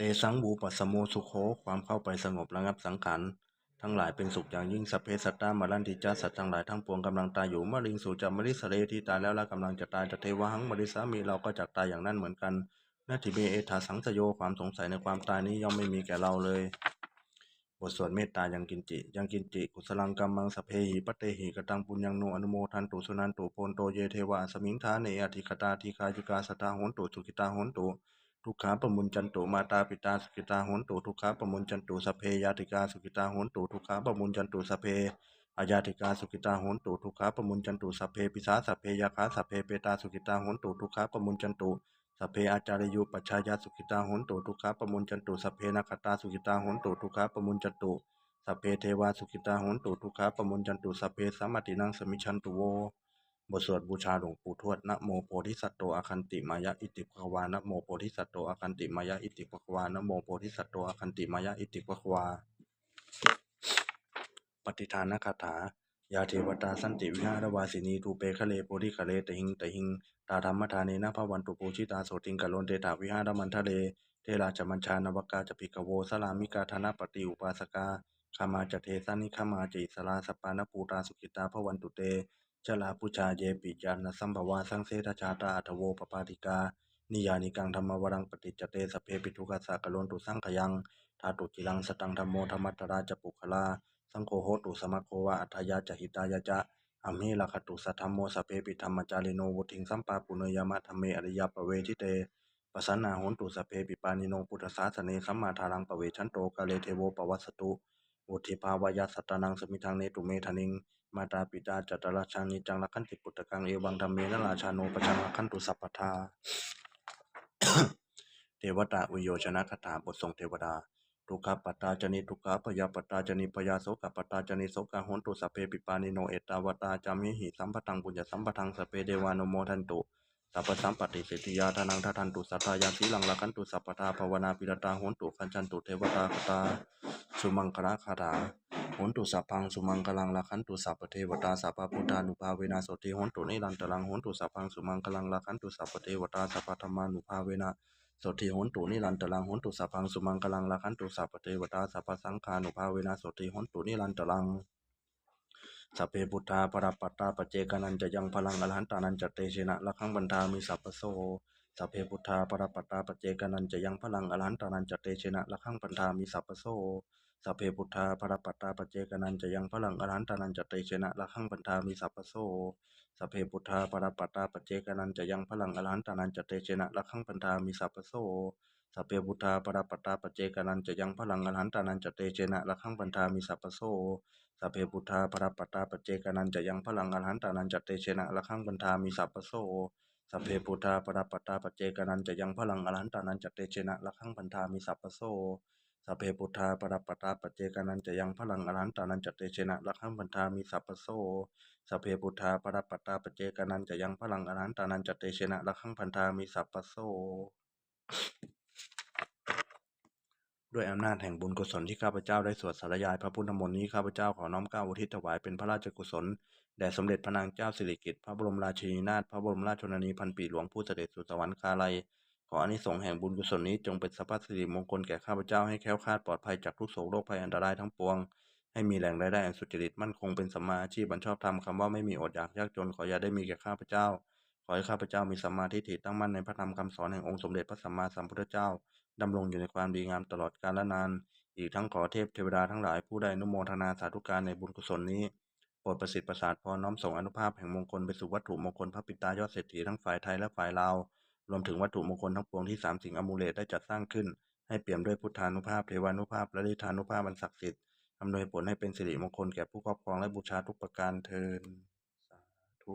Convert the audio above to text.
เตสังบูปัสโมสุโขความเข้าไปสงบระงับสังขารทั้งหลายเป็นสุขอย่างยิ่งสัพเพสัตตามารันติจาสัตว์ทั้งหลายทั้งปวงกำลังตายอยู่มะริงสู่จามริสเรที่ตายแล้วและกำลังจะตายจะเทวหังมริสามีเราก็จะตายอย่างนั้นเหมือนกันนาทิเมเอธาสังสโยความสงสัยในความตายนี้ย่อมไม่มีแก่เราเลย บทสวดเมตตายังกินจิ ยังกินจิ กุศลังกัมมังสเพหิปเตหิกตังปุญญังโนอนุโมทันตุสุนันตุโพนโตเยเทวาสมิงทาเนอธิคตาทีคายุกาสตาโหนตุสุขิตาโหนตุ ทุกขาปมุญจันโตมาตาปิตาสุขิตาโหนโตทุกขาปมุญจันโตสเพยาติกาสุขิตาโหนโตทุกขาปมุญจันโตสเพอายาติกาสุขิตาโหนตุทุกขาปมุญจันตุสเพปิสาสเพยาคาสเพเปตาสุขิตาโหนตุทุกขาปมุญจันตุสเพอาจารยุปัจฉายาสุขิตาโหนตุทุกขาปมุญจันตุสเพนักตาสุขิตาโหนตุทุกขาปมุญจันตุสเพเทวาสุขิตาโหนตุทุกขาปมุญจันตุสเพสัมมตินังสมิชันตุโว บทสวดบูชาหลวงปู่ทวดนะโมโพธิสัตโตอาคันติมายะอิติภควานะโมโพธิสัตโตอาคันติมายะอิติภควานะโมโพธิสัตโตอาคันติมายะอิติภควา ปฏิทานคาถายาเทวตาสันติวิหารวาสินีทูเปคะเลโพธิคะเลตหิงตหิงตาธรรมทาเนนะพระวันตุปูชิตาโสติงกะโลนเตถาวิหารมันทะเล เทราจมัญชานวกาจปิกโวสลามิกาธนปฏิอุปาสกาขามาจเทสันิขามาจิสลาสปานปูตาสุกิตาพระวันตุเต จลาปุชาเยปิจานสัมภวาสังเสทชาตาอัทโวปปาติกา นิยานิกังธรรมวรังปฏิจเตสเพปิทุกัสสะกะโลนตุสังขยังธาตุจิลังสตังธรรมโมธรรมัตราจปุคลา สังโฆโหตุสมะโควะอัฏฐายาจหิตายาจะอัมเมลคตุสัทธัมโมสเพปิธรรมจาริโนวุทิงสัมปาปุเนยามะธรรมเมอริยปเวทิเตปสันนาโหนตุสเพปิปานิโน พุทธศาสเนสัมมาทารังปเวชันโตกาเลเทโวปวัสสตุ อุทิภาวายาสัตตานังสมิทังเนตุเมธนิง มาตาปิตาจัตตราชานิจังลักขันติปุตตะกังเอวังธรรมเมนราชาโนปจังลักขันตุสัพพทาเทวตาอุโยชนะคาถาบททรงเทวดาทุกขปัตตาจนิทุกขปยาปัตตาจนิปยาโสกปัตตาจนิโสกหนตุสเพปิปานิโนเอตาวตาจามิหิสัมปทังปุญญสัมปทังสเพเดวานุโมทันตุ สัพพสัมปติสิทธิยาทานังทัทันตุสัทธายาสีลังละคันตุสัพพทาภาวนาปิรตาโหนตุคันจันตุเทวตาคตาสุมังคละคาถาโหนตุสัพพังสุมังคลังละคันตุสัพพเทวตาสัพพุทธานุภาเวนะโสติโหนตุนิรันตรังโหนตุสัพพังสุมังคลังละคันตุสัพพเทวตาสัพพธรรมานุภาเวนะโสติโหนตุนิรันตรังโหนตุสัพพังสุมังคลังละคันตุสัพพเทวตาสัพพสังฆานุภาเวนะโสติโหนตุนิรันตรัง สัพเพพุทธาปรับปัตตาปเจกานันจะยังพลังอรหันตานันจะเตชนะละขังบันทามิสัพพโสสัพเพพุทธาปรับปัตตาปเจกานันจะยังพลังอรหันตานันจะเตชนะละขังบันทามิสัพพโสสัพเพพุทธาปรับปัตตาปเจกานันจะยังพลังอรหันตานันจะเตชนะละขังบันทามิสัพพโสสัพเพพุทธาปรับปัตตาปเจกานันจะยังพลังอรหันตานันจะเตชนะละขังพันธามิสัพพโส สัพเพพุทธาปรับปัตตาปเจกานันจะยังพลังอรหันตานันจะเตชนะละขังพันธามิสัพพโสสัพเพพุทธาปรับปัตตาปเจกานันจะยังพลังอรหันตานันจะเตชนะละขังพันธามิสัพพโสสัพเพพุทธาปรับปัตตาปเจกานันจะยังพลังอรหันตานันจะเตชนะละขังพันธามิสัพพโสสัพเพพุทธาปรับปัตตาปเจกานันจะยังพลังอรหันตานันจะเตชนะละขังพันธามิสัพพโสสัพเพพุทธาปรับปตาปเจกานันจะยังพลังอรหันตานันจะเตชนะละขังพันธามิสัพพโส ด้วยอำนาจแห่งบุญกุศลที่ข้าพเจ้าได้สวดสาธยายพระพุทธมนต์นี้ข้าพเจ้าขอน้อมเกล้าอุทิศถวายเป็นพระราชกุศลแด่สมเด็จพระนางเจ้าสิริกิติ์พระบรมราชินีนาถพระบรมราชชนนีพันปีหลวงผู้เสด็จสู่สวรรคาลัยขออานิสงส์แห่งบุญกุศลนี้จงเป็นสัพพสิริมงคลแก่ข้าพเจ้าให้แคล้วคลาดปลอดภัยจากทุกโศกโรคภัยอันตรายทั้งปวง ให้มีแหล่งรายได้อันสุจริตมั่นคงเป็นสัมมาอาชีพบรรชอบธรรมคำว่าไม่มีอดอยากยากจนขออย่าได้มีแก่ข้าพเจ้า ขอให้ข้าพเจ้ามีสัมมาทิฏฐิตั้งมั่นในพระธรรมคำสอนแห่งองค์สมเด็จพระสัมมาสัมพุทธเจ้า ดำรงอยู่ในความดีงามตลอดกาลนาน อีกทั้งขอเทพเทวดาทั้งหลายผู้ได้นุโมทนาสาธุการในบุญกุศลนี้โปรดประสิทธิ์ประสาทพรน้อมส่งอนุภาพแห่งมงคลไปสู่วัตถุมงคลพระปิตายอดเศรษฐีทั้งฝ่ายไทยและฝ่ายลาวรวมถึงวัตถุมงคลทั้งปวงที่สามสิ่งอมูเลตได้จัดสร้างขึ้น ให้เปี่ยมด้วยพุทธานุภาพเทวานุภาพและฤทธานุภาพอันศักดิ์สิทธิ์อำนวยผลให้เป็นสิริมงคลแก่ผู้ครอบครองและบูชาทุกประการเทินสาธุ